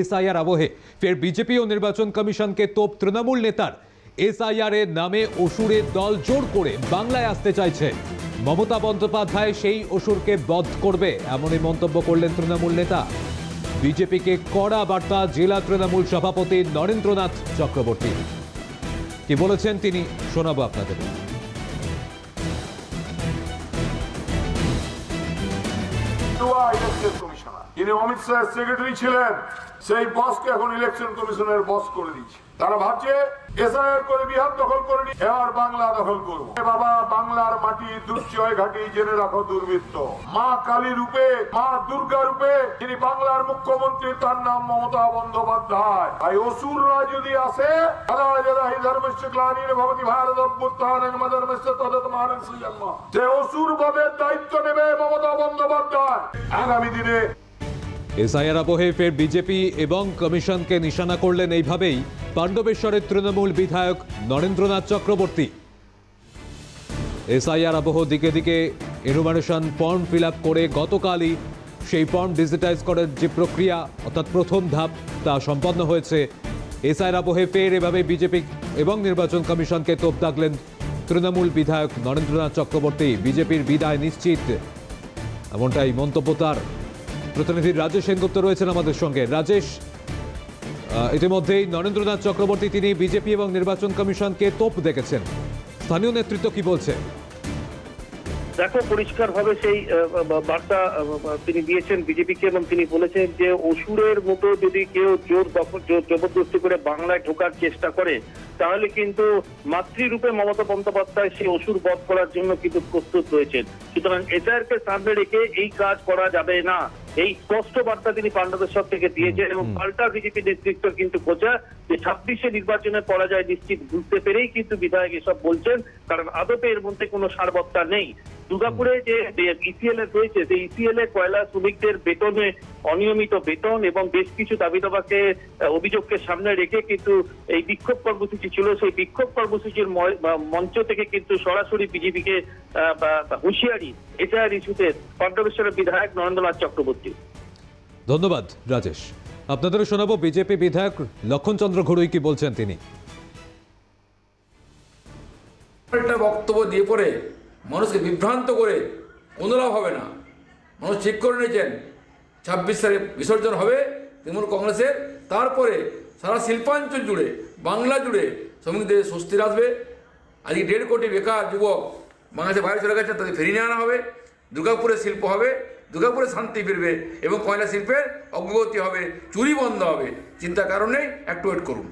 SIR আবহে। ফের BJP ও নির্বাচন কমিশনকে তোপ তৃণমূল নেতার। এসআইআর এর নামে অসুরের দল জোর করে বাংলায় আসতে চাইছে। মমতা বন্দ্যোপাধ্যায় সেই অসুরকে বধ করবে, এমনই মন্তব্য করলেন তৃণমূল নেতা। বিজেপিকে কড়া বার্তা জেলা তৃণমূল সভাপতি নরেন্দ্রনাথ চক্রবর্তী। কি বলেছেন তিনি, শোনাবো আপনাদের। তিনি অমিত শাহের সেক্রেটারি ছিলেন, সেই বসকে এখন ইলেকশন কমিশনের বস করে দিচ্ছে তারা ভাবছে এসআইআর করে বিহার দখল করে নি এবার বাংলা দখল করব। বাবা, বাংলার মাটি দুর্জয় ঘাটি, জেনে রাখো দুর্বৃত্ত। মা কালী রূপে, মা দুর্গা রূপে, যিনি বাংলার মুখ্যমন্ত্রী, তার নাম মমতা বন্দ্যোপাধ্যায়। তাই অসুররা যদি আসে যে অসুর ভাবে দায়িত্ব নেবে মমতা বন্দ্যোপাধ্যায়, আগামী দিনে এসআইআর আবহে ফের বিজেপি এবং কমিশনকে নিশানা করলেন এইভাবেই পাণ্ডবেশ্বরের তৃণমূল বিধায়ক নরেন্দ্রনাথ চক্রবর্তী। এসআইআর আবহ দিকে দিকে এনুমারেশন ফর্ম ফিল করে গতকালই সেই ফর্ম ডিজিটাইজ করার যে প্রক্রিয়া, অর্থাৎ প্রথম ধাপ, তা সম্পন্ন হয়েছে। এসআইআর আবহে ফের এভাবে বিজেপি এবং নির্বাচন কমিশনকে তোপ দাগলেন তৃণমূল বিধায়ক নরেন্দ্রনাথ চক্রবর্তী। বিজেপির বিদায় নিশ্চিত। এমনটাই মন্তব্য তার। প্রতিনিধি রাজেশ সেনগুপ্ত রয়েছেন আমাদের সঙ্গে। রাজেশ ইতিমধ্যেই নরেন্দ্রনাথ চক্রবর্তী তিনি বিজেপি এবং নির্বাচন কমিশনকে তোপ দেখেছেন। স্থানীয় নেতৃত্ব কি বলছে? দেখো, পরিষ্কারভাবে সেই বার্তা তিনি দিয়েছেন বিজেপিকে এবং তিনি বলেছেন যে অসুরের মতো যদি কেউ জোর দখল জবরদস্তি করে বাংলায় ঢোকার চেষ্টা করে, তাহলে কিন্তু মাতৃরূপে মমতা বন্দ্যোপাধ্যায় সেই অসুর বধ করার জন্য কিন্তু প্রস্তুত রয়েছেন সুতরাং এসআইআরকে সামনে রেখে এই কাজ করা যাবে না। এই স্পষ্ট বার্তা তিনি পাণ্ডবেশ্বর থেকে দিয়েছেন এবং পাল্টা বিজেপি নেতৃত্ব কিন্তু বোঝা যে ছাব্বিশে নির্বাচনে পরাজয় নিশ্চিত বুঝতে পেরেই কিন্তু বিধায়ক এসব বলছেন কারণ আদপে এর মধ্যে কোনো সারবত্তা নেই। দুর্গাপুরে যে ইসিএল এ রয়েছে সেই ইসিএল এ কয়লা শ্রমিকদের বেতনে অনিয়মিত বেতন এবং বেশ কিছু দাবি দাবাকে অভিযোগকে সামনে রেখে কিন্তু এই বিক্ষোভ কর্মসূচি ছিল। সেই বিক্ষোভ কর্মসূচির মঞ্চ থেকে কিন্তু সরাসরি বিজেপিকে হুঁশিয়ারি এসআইআর ইস্যুতে পাণ্ডবেশ্বরের বিধায়ক নরেন্দ্রনাথ চক্রবর্তী। ধন্যবাদ রাজেশ। আপনাদেরও শোনাবো বিজেপি বিধায়ক লক্ষণচন্দ্র ঘড়ুই কি বলছেন তিনি? একটা বক্তব্য দিয়ে পরে মানুষকে বিভ্রান্ত করে কোনো লাভ হবে না। মানুষ ঠিক করে নিয়েছেন। ছাব্বিশ সালে বিসর্জন হবে তৃণমূল কংগ্রেসের। তারপরে সারা শিল্পাঞ্চল জুড়ে, বাংলা জুড়ে শ্রমিকদের স্বস্তির আসবে। আজকে দেড় কোটি বেকার যুবক বাংলাদেশে বাইরে চলে গেছে, তাদের ফিরিয়ে আনা হবে। দুর্গাপুরে শিল্প হবে, দুর্গাপুরে শান্তি ফিরবে এবং কয়লা শিল্পের অগ্রগতি হবে, চুরি বন্ধ হবে। চিন্তার কারণে একটু ওয়েট করুন।